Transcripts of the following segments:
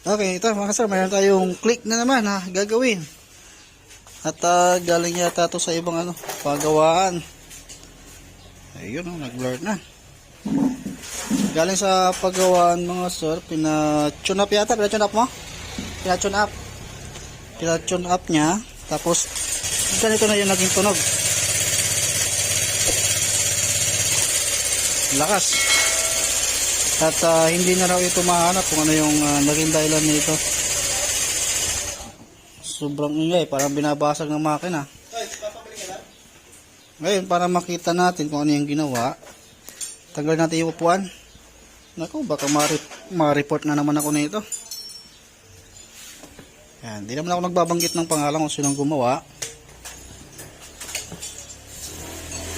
Okay, ito mga sir, mayroon tayong click na naman ha, gagawin. At ah, galing yata to sa ibang ano, pagawaan. Ayun, oh, nag-blur na. Galing sa pagawaan mga sir, pina-tune up yata, pina-tune up mo? Pina-tune up. Pina-tune up niya, tapos ganito na yung naging tunog. Lakas. At ah, hindi na raw ito mahanap kung ano yung ah, naging dahilan nito. Sobrang ingay, parang binabasag ng makina. Ngayon, para makita natin kung ano yung ginawa, tanggal natin yung upuan. Naku, baka ma-re- ma-report na naman ako na ito. Yan, di naman ako nagbabanggit ng pangalan kung sinong gumawa.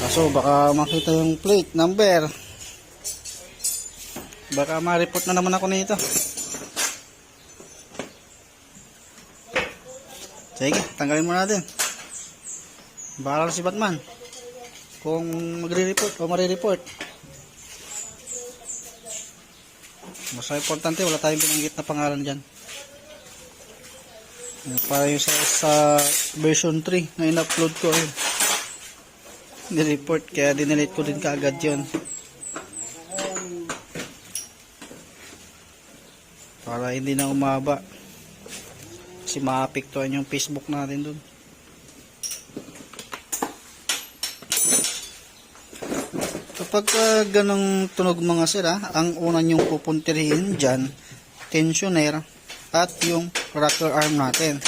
Kaso baka makita yung plate number. Baka ma-report na naman ako nito. Sige, tanggalin mo natin. Bahala si Batman. Kung magre-report o mare-report. Basta importante, wala tayong binanggit na pangalan dyan. Yan, Para yung sa, sa version 3 na in-upload ko. Ayun. Ni-report, kaya dinelete ko din kaagad yun. Para hindi na umaba. Kasi maapektuhan yung Facebook natin dun. Kapag uh, ganong tunog mga sira, ang una nyong pupuntirin dyan, tensioner at yung rocker arm natin.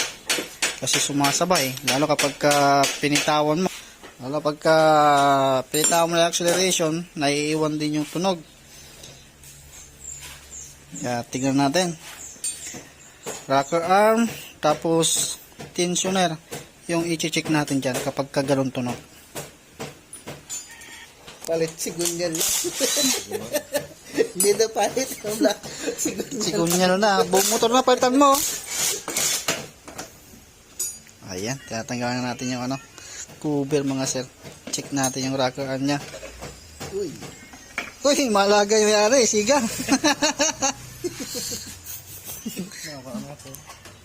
Kasi sumasabay, lalo kapag ka pinitawan mo, lalo kapag ka pinitawan mo yung acceleration, naiiwan din yung tunog. Kaya tignan natin. Rocker arm, tapos tensioner, yung i-check natin dyan kapag ka ganun tunog. Palit si Gunyan lang. Hindi na palit. Wala. Si Gunyan. Siguro niya na, buong motor na palitan mo. Ayan, tinatanggalan na natin yung ano, cover mga sir. Check natin yung rocker arm niya. Uy. Uy, malaga yung yari, siga.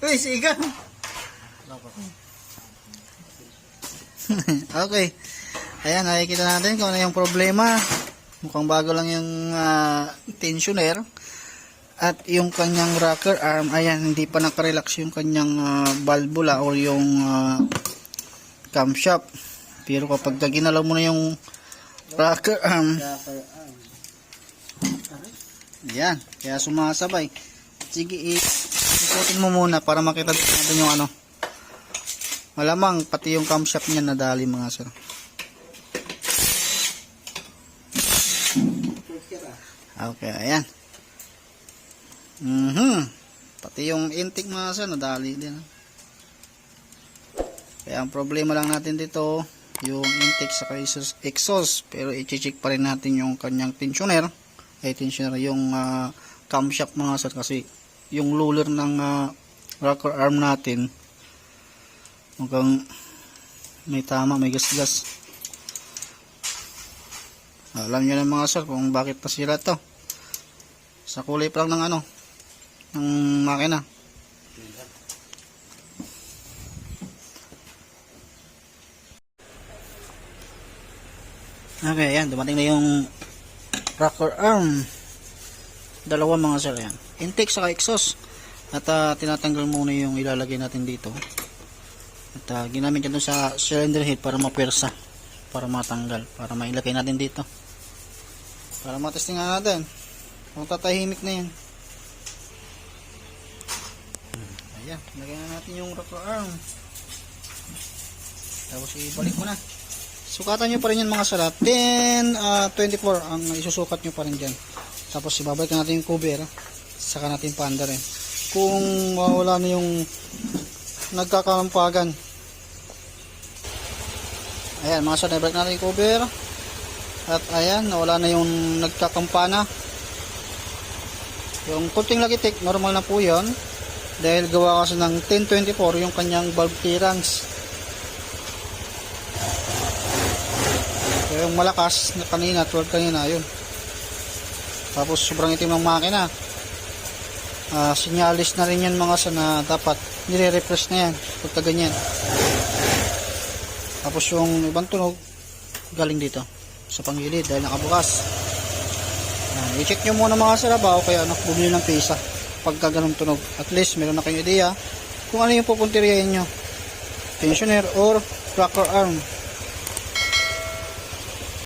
Uy, siga. okay. Ayan, nakikita natin kung ano yung problema. Mukhang bago lang yung ah, tensioner. At yung kanyang rocker arm, ayan, hindi pa nakarelax yung kanyang ah, valvula o yung ah, camshaft. Pero kapag ginalaw mo na yung rocker arm, Rocker arm. yan, kaya sumasabay. Sige, i- isuotin mo muna para makita natin yung ano. Malamang, pati yung camshaft niya nadali mga sir. Okay, ayan. Mhm. Pati yung intake mga sir, nadali din. Kaya ang problema lang natin dito, yung intake sa exhaust. Pero i-check pa rin natin yung kanyang tensioner. Ay, tensioner, yung ah, camshaft mga sir. Kasi yung luller ng ah, rocker arm natin, mukhang may tama, may gas-gas. Alam nyo na mga sir kung bakit nasira to. Sa kulay pa lang ng ano, ng makina. Okay, yan. Dumating na yung rocker arm. Dalawa mga sir yan. Intake saka exhaust. At ah, tinatanggal muna yung ilalagay natin dito. At ah, ginamit dun sa cylinder head para mapersa. Para matanggal. Para mailagay natin dito. Para matesting natin. Kung tatahimik na yan. Ayan, lagyan na natin yung rocker arm. Tapos ibalik mo na. Sukatan nyo pa rin yan mga salat. 10, ah, 24 ang isusukat nyo pa rin dyan. Tapos ibabalik na natin yung cover. Saka natin panda rin. Kung mawala na yung nagkakalampagan. Ayan mga salat, ibalik natin yung cover. At ayan, nawala na yung nagkakampana. Yung kunting lagitik, normal na po yon Dahil gawa kasi ng 1024 yung kanyang valve clearance. Yung malakas na kanina, 12 kanina, yun. Tapos sobrang itim ng makina. Ah, sinyalis na rin yan mga sa na dapat nire-refresh na yan pagka ganyan tapos yung ibang tunog galing dito sa pangilid dahil nakabukas. Yan, i-check nyo muna mga sarabaw kaya anak bumili ng pisa pagka ganun tunog. At least meron na kayong ideya kung ano yung pupunteriyahin nyo. Tensioner or rocker arm